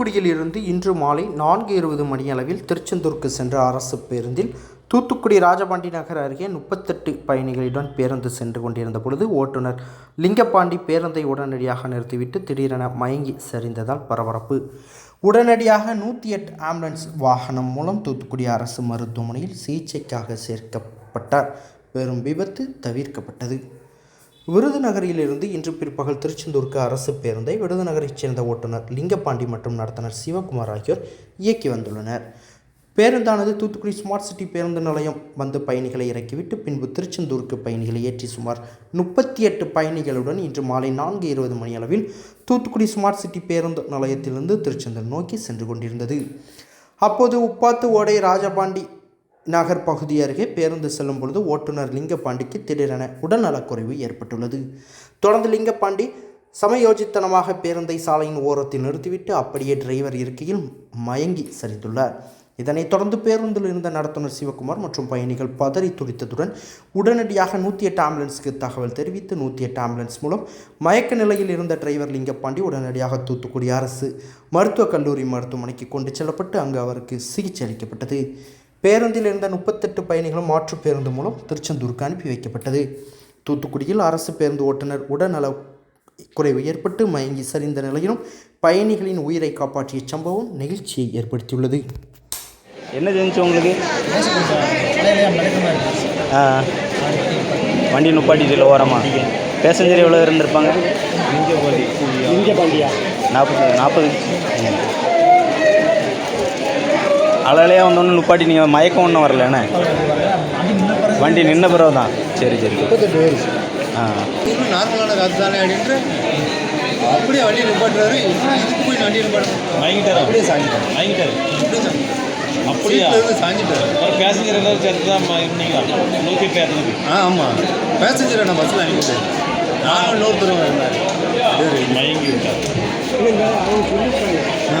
தூத்துக்குடியில் இருந்து இன்று மாலை நான்கு இருபது மணியளவில் திருச்செந்தூருக்கு சென்ற அரசு பேருந்தில் தூத்துக்குடி ராஜபாண்டி நகர் அருகே முப்பத்தெட்டு பயணிகளுடன் பேருந்து சென்று கொண்டிருந்த பொழுது ஓட்டுநர் லிங்கப்பாண்டி பேருந்தை உடனடியாக நிறுத்திவிட்டு திடீரென மயங்கி சரிந்ததால் பரபரப்பு. உடனடியாக நூற்றி எட்டு ஆம்புலன்ஸ் வாகனம் மூலம் தூத்துக்குடி அரசு மருத்துவமனையில் சிகிச்சைக்காக சேர்க்கப்பட்டார். பெரும் விபத்து தவிர்க்கப்பட்டது. விருதுநகரிலிருந்து இன்று பிற்பகல் திருச்செந்தூருக்கு அரசு பேருந்தை விருதுநகரைச் சேர்ந்த ஓட்டுநர் லிங்கப்பாண்டி மற்றும் நடத்துனர் சிவகுமார் ஆகியோர் இயக்கி வந்துள்ளனர். பேருந்தானது தூத்துக்குடி ஸ்மார்ட் சிட்டி பேருந்து நிலையம் வந்து பயணிகளை இறக்கிவிட்டு பின்பு திருச்செந்தூருக்கு பயணிகளை ஏற்றி சுமார் முப்பத்தி எட்டு பயணிகளுடன் இன்று மாலை நான்கு இருபது மணி அளவில் தூத்துக்குடி ஸ்மார்ட் சிட்டி பேருந்து நிலையத்திலிருந்து திருச்செந்தூர் நோக்கி சென்று கொண்டிருந்தது. அப்போது உப்பாத்து ஓடை ராஜபாண்டி நகர் பகுதி அருகே பேருந்து செல்லும் பொழுது ஓட்டுநர் லிங்கப்பாண்டிக்கு திடீரென உடல்நலக்குறைவு ஏற்பட்டுள்ளது. தொடர்ந்து லிங்கப்பாண்டி சமயோஜித்தனமாக பேருந்தை சாலையின் ஓரத்தில் நிறுத்திவிட்டு அப்படியே டிரைவர் இருக்கையில் மயங்கி சரிந்துள்ளார். இதனைத் தொடர்ந்து பேருந்தில் இருந்த நடத்துனர் சிவகுமார் மற்றும் பயணிகள் பதறி துடித்ததுடன் உடனடியாக நூற்றி எட்டு ஆம்புலன்ஸுக்கு தகவல் தெரிவித்து நூற்றி எட்டு ஆம்புலன்ஸ் மூலம் மயக்க நிலையில் இருந்த டிரைவர் லிங்கப்பாண்டி உடனடியாக தூத்துக்குடி அரசு மருத்துவக் கல்லூரி மருத்துவமனைக்கு கொண்டு செல்லப்பட்டு அங்கு அவருக்கு சிகிச்சை அளிக்கப்பட்டது. பேருந்தில் இருந்த முப்பத்தெட்டு பயணிகளும் மாற்று பேருந்து மூலம் திருச்செந்தூருக்கு அனுப்பி வைக்கப்பட்டது. தூத்துக்குடியில் அரசு பேருந்து ஓட்டுநர் உடல்நல குறைவு ஏற்பட்டு மயங்கி சரிந்த நிலையிலும் பயணிகளின் உயிரை காப்பாற்றிய சம்பவம் நெகிழ்ச்சியை ஏற்படுத்தியுள்ளது. என்ன தெரிஞ்சு உங்களுக்கு? ஆ. வண்டி நுப்பாட்டிட்டில் ஓரமா? பேசஞ்சர் எவ்வளோ இருந்திருப்பாங்க? நாற்பது நாற்பது. அலையிலேயே வந்தோன்னு நுப்பாட்டி நீங்கள் மயக்கம் ஒன்றும் வரல என்ன? வண்டி நின்ன பிறகு தான். சரி சரி. ஆ. இன்னும் நார்மலான காசு தானே அப்படின்ட்டு அப்படியே வண்டி நிப்பாட்டுறாரு. இன்னும் இதுக்கு போய் வண்டி நிப்பாட்டு வாங்கிட்டாரா அப்படியே சாஞ்சிட்டாரு. வாங்கிட்டாரு அப்படியே சாஞ்சிட்டாரு. ஒரு பேசஞ்சர் எல்லாரும் சேர்த்து தான் இருந்தீங்களா நூற்றி ஆ ஆமாம் பேசஞ்சரை நான் பஸ்ஸில் அனுப்பிட்டேன் நானும் மயங்கி விட்டார் ஆ.